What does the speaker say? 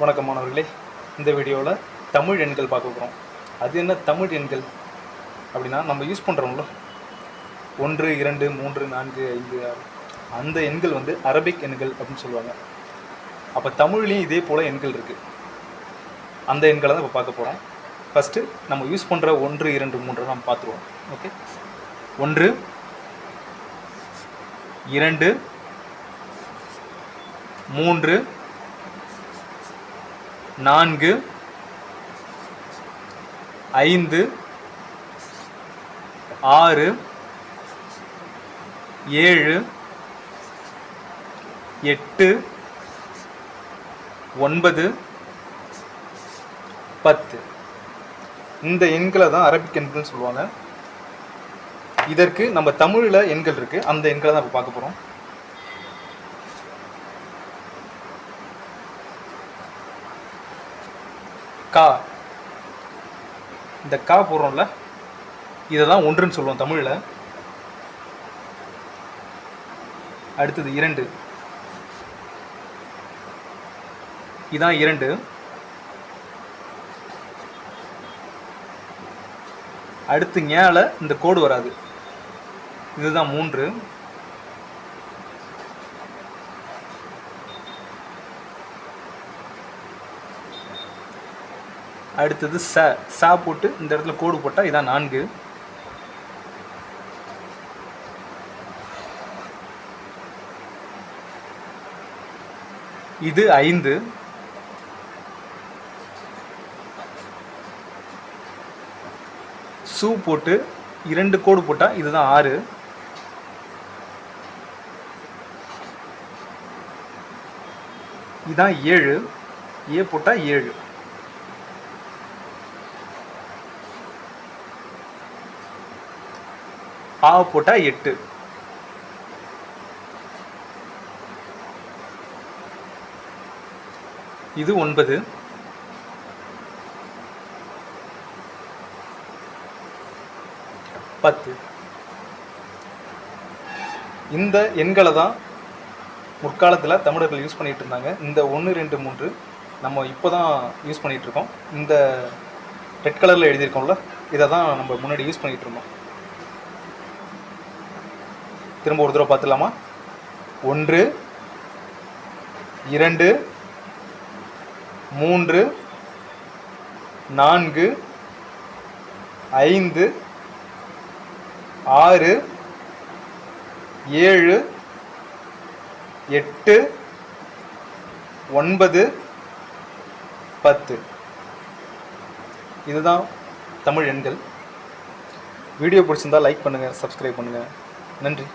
வணக்கம் மாணவர்களே இந்த வீடியோவில் தமிழ் எண்கள் பார்க்க போகிறோம் அது என்ன தமிழ் எண்கள் அப்படின்னா நம்ம யூஸ் பண்ணுறோம்ல ஒன்று இரண்டு மூன்று நான்கு ஐந்து ஆறு. அந்த எண்கள் வந்து அரபிக் எண்கள் அப்படின்னு சொல்லுவாங்க. அப்போ தமிழ்லேயும் இதே போல் எண்கள் இருக்குது அந்த எண்களை தான் இப்போ பார்க்க போகிறோம் ஃபஸ்ட்டு நம்ம யூஸ் பண்ணுற ஒன்று இரண்டு மூன்று நம்ம பார்த்துருவோம். ஓகே ஒன்று இரண்டு மூன்று நான்கு ஐந்து ஆறு ஏழு எட்டு ஒன்பது பத்து. இந்த எண்களை தான் அரபிக் எண்கள்னு சொல்லுவாங்க. இதற்கு நம்ம தமிழில் எண்கள் இருக்குது அந்த எண்களை தான் இப்போ பார்க்க போகிறோம் கா. இந்த கா போடுறோம்ல இதை தான் ஒன்றுன்னு சொல்லுவோம் தமிழில். அடுத்தது இரண்டு. இதான் இரண்டு. அடுத்து ஞால இந்த கோடு வராது. இதுதான் மூன்று. அடுத்தது ச சா போட்டு இந்த இடத்துல கோடு போட்டால் இதான் நான்கு. இது ஐந்து. சூ போட்டு இரண்டு கோடு போட்டால் இதுதான் ஆறு. இதான் ஏழு. ஏ போட்டால் ஏழு. ஆவ போட்டால் எட்டு. இது ஒன்பது. பத்து. இந்த எண்களை தான் முற்காலத்தில் தமிழர்கள் யூஸ் பண்ணிட்டு இருந்தாங்க. இந்த ஒன்று ரெண்டு மூன்று நம்ம இப்போ தான் யூஸ் பண்ணிகிட்ருக்கோம் இருக்கோம். இந்த ரெட் கலரில் எழுதியிருக்கோம்ல இதை தான் நம்ம முன்னாடி யூஸ் பண்ணிட்டு இருந்தோம். திரும்ப ஒரு தடவை பார்த்துலாமா ஒன்று இரண்டு மூன்று நான்கு ஐந்து ஆறு ஏழு எட்டு ஒன்பது பத்து. இதுதான் தமிழ் எண்கள். வீடியோ பிடிச்சிருந்தால் லைக் பண்ணுங்கள் சப்ஸ்கிரைப் பண்ணுங்கள் நன்றி.